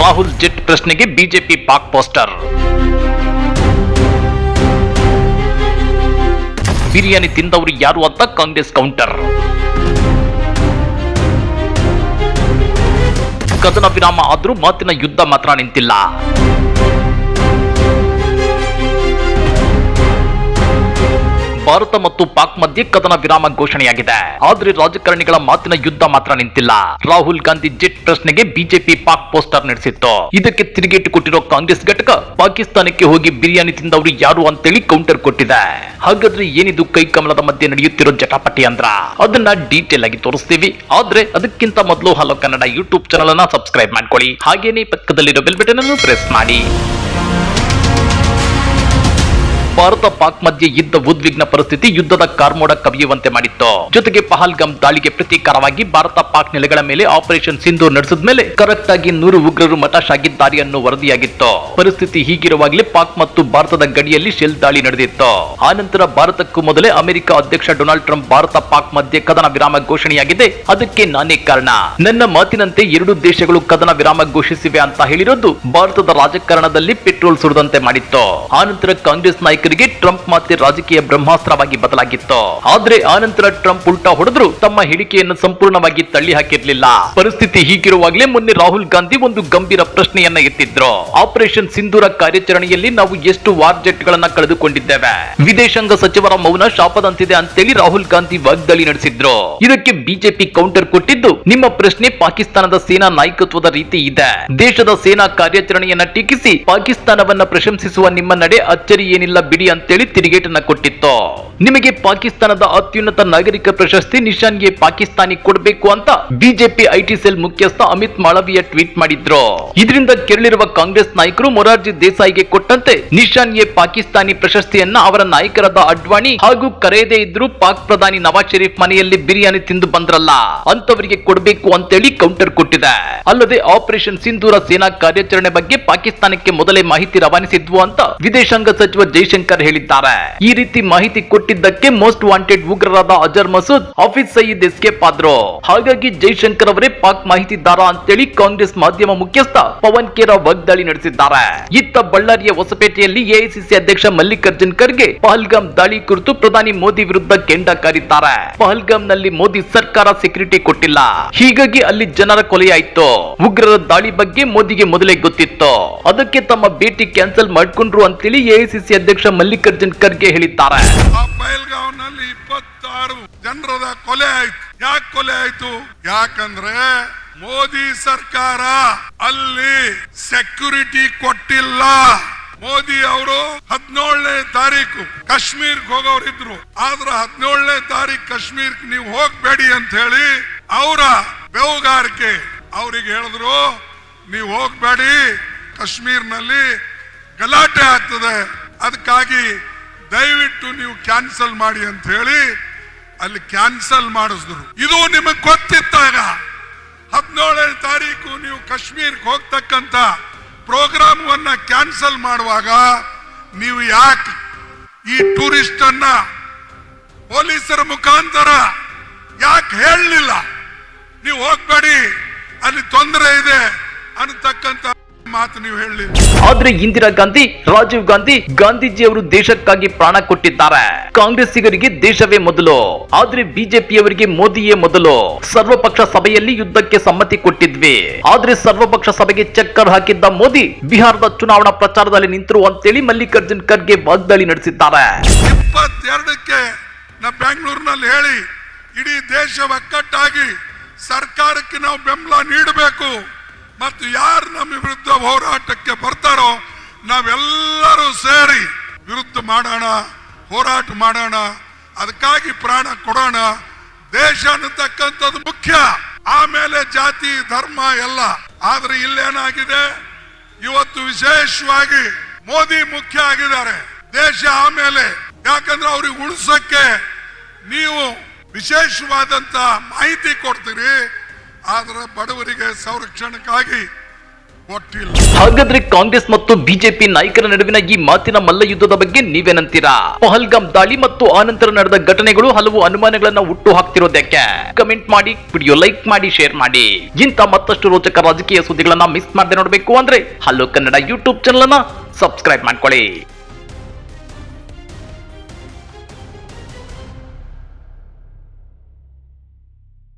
Rahul jet ಪ್ರಶ್ನೆಗೆ BJP Pak poster. Biryani ತಿಂದವರು ಯಾರು ಅಂತ ಕಾಂಗ್ರೆಸ್ ಕೌಂಟರ್. ಕದನ ವಿರಾಮ ಆದರೂ ಮಾತಿನ ಯುದ್ಧ ಮಾತ್ರ ನಿಂತಿಲ್ಲ. ಭಾರತ ಮತ್ತು ಪಾಕ್ ಮಧ್ಯೆ ಕದನ ವಿರಾಮ ಘೋಷಣೆಯಾಗಿದೆ. ಆದ್ರೆ ರಾಜಕಾರಣಿಗಳ ಮಾತಿನ ಯುದ್ಧ ಮಾತ್ರ ನಿಂತಿಲ್ಲ. ರಾಹುಲ್ ಗಾಂಧಿ ಜೆಟ್ ಪ್ರಶ್ನೆಗೆ ಬಿಜೆಪಿ ಪಾಕ್ ಪೋಸ್ಟರ್ ನಡೆಸಿತ್ತು. ಇದಕ್ಕೆ ತಿರುಗೇಟು ಕೊಟ್ಟಿರೋ ಕಾಂಗ್ರೆಸ್ ಘಟಕ ಪಾಕಿಸ್ತಾನಕ್ಕೆ ಹೋಗಿ ಬಿರಿಯಾನಿ ತಿಂದವರು ಯಾರು ಅಂತೇಳಿ ಕೌಂಟರ್ ಕೊಟ್ಟಿದೆ. ಹಾಗಾದ್ರೆ ಏನಿದು ಕೈ ಕಮಲದ ಮಧ್ಯೆ ನಡೆಯುತ್ತಿರೋ ಜಟಾಪಟಿ ಅಂದ್ರ? ಅದನ್ನ ಡೀಟೇಲ್ ಆಗಿ ತೋರಿಸ್ತೀವಿ. ಆದ್ರೆ ಅದಕ್ಕಿಂತ ಮೊದಲು ಹಲೋ ಕನ್ನಡ ಯೂಟ್ಯೂಬ್ ಚಾನಲ್ ಅನ್ನ ಸಬ್ಸ್ಕ್ರೈಬ್ ಮಾಡ್ಕೊಳ್ಳಿ. ಹಾಗೇನೆ ಪಕ್ಕದಲ್ಲಿರೋ ಬೆಲ್ ಬಟನ್ ಅನ್ನು ಪ್ರೆಸ್ ಮಾಡಿ. ಭಾರತ ಪಾಕ್ ಮಧ್ಯೆ ಇದ್ದ ಉದ್ವಿಗ್ನ ಪರಿಸ್ಥಿತಿ ಯುದ್ಧದ ಕಾರ್ಮೋಡ ಕವಿಯುವಂತೆ ಮಾಡಿತ್ತು. ಜೊತೆಗೆ ಪಹಲ್ಗಮ್ ದಾಳಿಗೆ ಪ್ರತೀಕಾರವಾಗಿ ಭಾರತ ಪಾಕ್ ನೆಲೆಗಳ ಮೇಲೆ ಆಪರೇಷನ್ ಸಿಂಧು ನಡೆಸಿದ ಮೇಲೆ ಕರೆಕ್ಟ್ ಆಗಿ ನೂರು ಉಗ್ರರು ಮಟಾಶ್ ಆಗಿದ್ದಾರೆ ಅನ್ನೋ ವರದಿಯಾಗಿತ್ತು. ಪರಿಸ್ಥಿತಿ ಹೀಗಿರುವಾಗಲೇ ಪಾಕ್ ಮತ್ತು ಭಾರತದ ಗಡಿಯಲ್ಲಿ ಶೆಲ್ ದಾಳಿ ನಡೆದಿತ್ತು. ಆನಂತರ ಭಾರತಕ್ಕೂ ಮೊದಲೇ ಅಮೆರಿಕ ಅಧ್ಯಕ್ಷ ಡೊನಾಲ್ಡ್ ಟ್ರಂಪ್ ಭಾರತ ಪಾಕ್ ಮಧ್ಯೆ ಕದನ ವಿರಾಮ ಘೋಷಣೆಯಾಗಿದೆ. ಅದಕ್ಕೆ ನಾನೇ ಕಾರಣ. ನನ್ನ ಮಾತಿನಂತೆ ಎರಡು ದೇಶಗಳು ಕದನ ವಿರಾಮ ಘೋಷಿಸಿವೆ ಅಂತ ಹೇಳಿರೋದು ಭಾರತದ ರಾಜಕಾರಣದಲ್ಲಿ ಪೆಟ್ರೋಲ್ ಸುರಿದಂತೆ ಮಾಡಿತ್ತು. ಆನಂತರ ಕಾಂಗ್ರೆಸ್ ನಾಯಕರಿಗೆ ಟ್ರಂಪ್ ಮಾತೆ ರಾಜಕೀಯ ಬ್ರಹ್ಮಾಸ್ತ್ರವಾಗಿ ಬದಲಾಗಿತ್ತು. ಆದ್ರೆ ಆನಂತರ ಟ್ರಂಪ್ ಉಲ್ಟಾ ಹೊಡೆದ್ರು ತಮ್ಮ ಹೇಳಿಕೆಯನ್ನು ಸಂಪೂರ್ಣವಾಗಿ ತಳ್ಳಿ ಹಾಕಿರ್ಲಿಲ್ಲ. ಪರಿಸ್ಥಿತಿ ಹೀಗಿರುವಾಗಲೇ ಮೊನ್ನೆ ರಾಹುಲ್ ಗಾಂಧಿ ಒಂದು ಗಂಭೀರ ಪ್ರಶ್ನೆಯನ್ನ ಎತ್ತಿದ್ರು. ಆಪರೇಷನ್ ಸಿಂಧೂರ ಕಾರ್ಯಾಚರಣೆಯಲ್ಲಿ ನಾವು ಎಷ್ಟು ವಾರ್ ಜೆಟ್ ಗಳನ್ನ ಕಳೆದುಕೊಂಡಿದ್ದೇವೆ? ವಿದೇಶಾಂಗ ಸಚಿವರ ಮೌನ ಶಾಪದಂತಿದೆ ಅಂತೇಳಿ ರಾಹುಲ್ ಗಾಂಧಿ ವಾಗ್ದಾಳಿ ನಡೆಸಿದ್ರು. ಇದಕ್ಕೆ ಬಿಜೆಪಿ ಕೌಂಟರ್ ಕೊಟ್ಟಿದ್ದು ನಿಮ್ಮ ಪ್ರಶ್ನೆ ಪಾಕಿಸ್ತಾನದ ಸೇನಾ ನಾಯಕತ್ವದ ರೀತಿ ಇದೆ. ದೇಶದ ಸೇನಾ ಕಾರ್ಯಾಚರಣೆಯನ್ನ ಟೀಕಿಸಿ ಪಾಕಿಸ್ತಾನವನ್ನ ಪ್ರಶಂಸಿಸುವ ನಿಮ್ಮ ನಡೆ ಅಚ್ಚರಿ ಏನಿಲ್ಲ ಬಿಡಿ ಅಂತೇಳಿ ತಿರುಗೇಟನ್ನ ಕೊಟ್ಟಿತ್ತು. ನಿಮಗೆ ಪಾಕಿಸ್ತಾನದ ಅತ್ಯುನ್ನತ ನಾಗರಿಕ ಪ್ರಶಸ್ತಿ ನಿಶಾನ್ಗೆ ಪಾಕಿಸ್ತಾನಿ ಕೊಡಬೇಕು ಅಂತ ಬಿಜೆಪಿ ಐಟಿ ಸೆಲ್ ಮುಖ್ಯಸ್ಥ ಅಮಿತ್ ಮಾಳವಿಯ ಟ್ವೀಟ್ ಮಾಡಿದ್ರು. ಇದರಿಂದ ಕೆರಳಿರುವ ಕಾಂಗ್ರೆಸ್ ನಾಯಕರು ಮೊರಾರ್ಜಿ ದೇಸಾಯಿಗೆ ಕೊಟ್ಟಂತೆ ನಿಶಾನ್ಗೆ ಪಾಕಿಸ್ತಾನಿ ಪ್ರಶಸ್ತಿಯನ್ನ ಅವರ ನಾಯಕರಾದ ಅಡ್ವಾಣಿ ಹಾಗೂ ಕರೆಯದೇ ಇದ್ರು ಪಾಕ್ ಪ್ರಧಾನಿ ನವಾಜ್ ಶರೀಫ್ ಮನೆಯಲ್ಲಿ ಬಿರಿಯಾನಿ ತಿಂದು ಬಂದ್ರಲ್ಲ ಅಂತವರಿಗೆ ಕೊಡಬೇಕು ಅಂತೇಳಿ ಕೌಂಟರ್ ಕೊಟ್ಟಿದೆ. ಅಲ್ಲದೆ ಆಪರೇಷನ್ ಸಿಂಧೂರ ಸೇನಾ ಕಾರ್ಯಾಚರಣೆ ಬಗ್ಗೆ ಪಾಕಿಸ್ತಾನಕ್ಕೆ ಮೊದಲೇ ಮಾಹಿತಿ ರವಾನಿಸಿದ್ವು ಅಂತ ವಿದೇಶಾಂಗ ಸಚಿವ ಜೈಶಂಕರ್ ಹೇಳಿದ್ದಾರೆ. ಈ ರೀತಿ ಮಾಹಿತಿ ಕೊಟ್ಟಿದ್ದಕ್ಕೆ ಮೋಸ್ಟ್ ವಾಂಟೆಡ್ ಉಗ್ರರಾದ ಅಜರ್ ಮಸೂದ್ ಆಫೀಸ್ ಸಯೀದ್ ಎಸ್ಕೇಪ್ ಆದ್ರು. ಹಾಗಾಗಿ ಜೈಶಂಕರ್ ಅವರೇ ಪಾಕ್ ಮಾಹಿತಿದಾರ ಅಂತೇಳಿ ಕಾಂಗ್ರೆಸ್ ಮಾಧ್ಯಮ ಮುಖ್ಯಸ್ಥ ಪವನ್ ಖೇರಾ ವಾಗ್ದಾಳಿ ನಡೆಸಿದ್ದಾರೆ. ಇತ್ತ ಬಳ್ಳಾರಿಯ ಹೊಸಪೇಟೆಯಲ್ಲಿ ಎಐಸಿಸಿ ಅಧ್ಯಕ್ಷ ಮಲ್ಲಿಕಾರ್ಜುನ್ ಖರ್ಗೆ ಪಹಲ್ಗಾಮ್ ದಾಳಿ ಕುರಿತು ಪ್ರಧಾನಿ ಮೋದಿ ವಿರುದ್ಧ ಕೆಂಡ ಕಾರಿದ್ದಾರೆ. ಪಹಲ್ಗಾಮ್ನಲ್ಲಿ ಮೋದಿ ಸರ್ಕಾರ ಸೆಕ್ಯೂರಿಟಿ ಕೊಟ್ಟಿಲ್ಲ. ಹೀಗಾಗಿ ಅಲ್ಲಿ ಜನರ ಕೊಲೆಯಾಯ್ತು. ಉಗ್ರರ ದಾಳಿ ಬಗ್ಗೆ ಮೋದಿಗೆ ಮೊದಲೇ ಗೊತ್ತಿತ್ತು. ಅದಕ್ಕೆ ತಮ್ಮ ಭೇಟಿ ಕ್ಯಾನ್ಸಲ್ ಮಾಡ್ಕೊಂಡ್ರು ಅಂತೇಳಿ ಎಐಸಿಸಿ ಅಧ್ಯಕ್ಷ ಮಲ್ಲಿಕಾರ್ಜುನ್ ಖರ್ಗೆ ಹೇಳಿದ್ದಾರೆ. ಬಯಲ್ಗಾವ್ನಲ್ಲಿ ಇಪ್ಪತ್ತಾರು ಜನರದ ಕೊಲೆ ಆಯ್ತು. ಯಾಕೆ ಕೊಲೆ ಆಯ್ತು? ಯಾಕಂದ್ರೆ ಮೋದಿ ಸರ್ಕಾರ ಅಲ್ಲಿ ಸೆಕ್ಯೂರಿಟಿ ಕೊಟ್ಟಿಲ್ಲ. ಮೋದಿ ಅವರು ಹದಿನೇಳನೇ ತಾರೀಕು ಕಾಶ್ಮೀರ್ಗೆ ಹೋಗೋರಿದ್ರು. ಆದ್ರ ಹದಿನೇಳನೇ ತಾರೀಕು ಕಾಶ್ಮೀರ್ ನೀವು ಹೋಗ್ಬೇಡಿ ಅಂತ ಹೇಳಿ ಅವರ ಬೆವುಗಾರಿಕೆ. ಅವ್ರಿಗೆ ಹೇಳಿದ್ರು, ನೀವು ಹೋಗ್ಬೇಡಿ, ಕಾಶ್ಮೀರ್ನಲ್ಲಿ ಗಲಾಟೆ ಆಗ್ತದೆ. ಅದಕ್ಕಾಗಿ ದಯವಿಟ್ಟು ನೀವು ಕ್ಯಾನ್ಸಲ್ ಮಾಡಿ ಅಂತ ಹೇಳಿ ಅಲ್ಲಿ ಕ್ಯಾನ್ಸಲ್ ಮಾಡಿಸಿದ್ರು. ಇದು ನಿಮಗೆ ಗೊತ್ತಿತ್ತಾಗ ಹದಿನೇಳನೇ ತಾರೀಕು ನೀವು ಕಾಶ್ಮೀರ್ಗೆ ಹೋಗ್ತಕ್ಕಂತ ಪ್ರೋಗ್ರಾಮ್ ಅನ್ನ ಕ್ಯಾನ್ಸಲ್ ಮಾಡುವಾಗ ನೀವು ಯಾಕೆ ಈ ಟೂರಿಸ್ಟ್ ಅನ್ನ ಪೊಲೀಸರ ಮುಖಾಂತರ ಯಾಕೆ ಹೇಳಲಿಲ್ಲ? ನೀವು ಹೋಗ್ಬೇಡಿ, ಅಲ್ಲಿ ತೊಂದರೆ ಇದೆ ಅನ್ನತಕ್ಕಂತ ಮಾತು ನೀವು ಆದ್ರೆ ಇಂದಿರಾ ಗಾಂಧಿ ರಾಜೀವ್ ಗಾಂಧಿ ಗಾಂಧೀಜಿ ಅವರು ದೇಶಕ್ಕಾಗಿ ಪ್ರಾಣ ಕೊಟ್ಟಿದ್ದಾರೆ. ಕಾಂಗ್ರೆಸ್ಸಿಗರಿಗೆ ದೇಶವೇ ಮೊದಲು. ಆದ್ರೆ ಬಿಜೆಪಿಯವರಿಗೆ ಮೋದಿಯೇ ಮೊದಲು. ಸರ್ವಪಕ್ಷ ಸಭೆಯಲ್ಲಿ ಯುದ್ಧಕ್ಕೆ ಸಮ್ಮತಿ ಕೊಟ್ಟಿದ್ವಿ. ಆದ್ರೆ ಸರ್ವಪಕ್ಷ ಸಭೆಗೆ ಚಕ್ಕರ್ ಹಾಕಿದ್ದ ಮೋದಿ ಬಿಹಾರದ ಚುನಾವಣಾ ಪ್ರಚಾರದಲ್ಲಿ ನಿಂತರು ಅಂತೇಳಿ ಮಲ್ಲಿಕಾರ್ಜುನ್ ಖರ್ಗೆ ವಾಗ್ದಾಳಿ ನಡೆಸಿದ್ದಾರೆ. ಇಪ್ಪತ್ತೆರಡಕ್ಕೆ ನಾ ಬೆಂಗಳೂರಿನಲ್ಲಿ ಹೇಳಿ ಇಡೀ ದೇಶ ಒಕ್ಕಟ್ಟಾಗಿ ಸರ್ಕಾರಕ್ಕೆ ನಾವು ಬೆಂಬಲ ನೀಡಬೇಕು. ಮತ್ತು ಯಾರು ನಮ್ಮ ವಿರುದ್ಧ ಹೋರಾಟಕ್ಕೆ ಬರ್ತಾರೋ ನಾವೆಲ್ಲರೂ ಸೇರಿ ವಿರುದ್ಧ ಮಾಡೋಣ, ಹೋರಾಟ ಮಾಡೋಣ, ಅದಕ್ಕಾಗಿ ಪ್ರಾಣ ಕೊಡೋಣ. ದೇಶ ಅನ್ನತಕ್ಕಂಥದ್ದು ಮುಖ್ಯ. ಆಮೇಲೆ ಜಾತಿ, ಧರ್ಮ ಎಲ್ಲ. ಆದ್ರೆ ಇಲ್ಲೇನಾಗಿದೆ? ಇವತ್ತು ವಿಶೇಷವಾಗಿ ಮೋದಿ ಮುಖ್ಯ ಆಗಿದ್ದಾರೆ. ದೇಶ ಆಮೇಲೆ ಯಾಕಂದ್ರೆ ಅವ್ರಿಗೆ ಉಳಿಸಕ್ಕೆ ನೀವು ವಿಶೇಷವಾದಂತ ಮಾಹಿತಿ ಕೊಡ್ತೀರಿ. ಆದ್ರೆ ಬಡವರಿಗೆ ಸಂರಕ್ಷಣಕ್ಕಾಗಿ ಹಾಗಾದ್ರೆ ಕಾಂಗ್ರೆಸ್ ಮತ್ತು ಬಿಜೆಪಿ ನಾಯಕರ ನಡುವಿನ ಈ ಮಾತಿನ ಮಲ್ಲ ಯುದ್ಧದ ಬಗ್ಗೆ ನೀವೇನಂತೀರಾ? ಪಹಲ್ಗಾಮ್ ದಾಳಿ ಮತ್ತು ಆನಂತರ ನಡೆದ ಘಟನೆಗಳು ಹಲವು ಅನುಮಾನಗಳನ್ನ ಹುಟ್ಟು ಹಾಕ್ತಿರೋದಕ್ಕೆ. ಕಮೆಂಟ್ ಮಾಡಿ, ವಿಡಿಯೋ ಲೈಕ್ ಮಾಡಿ, ಶೇರ್ ಮಾಡಿ. ಇಂಥ ಮತ್ತಷ್ಟು ರೋಚಕ ರಾಜಕೀಯ ಸುದ್ದಿಗಳನ್ನ ಮಿಸ್ ಮಾಡದೆ ನೋಡಬೇಕು ಅಂದ್ರೆ ಹಲೋ ಕನ್ನಡ ಯೂಟ್ಯೂಬ್ ಚಾನಲ್ ಅನ್ನ ಸಬ್ಸ್ಕ್ರೈಬ್ ಮಾಡ್ಕೊಳ್ಳಿ.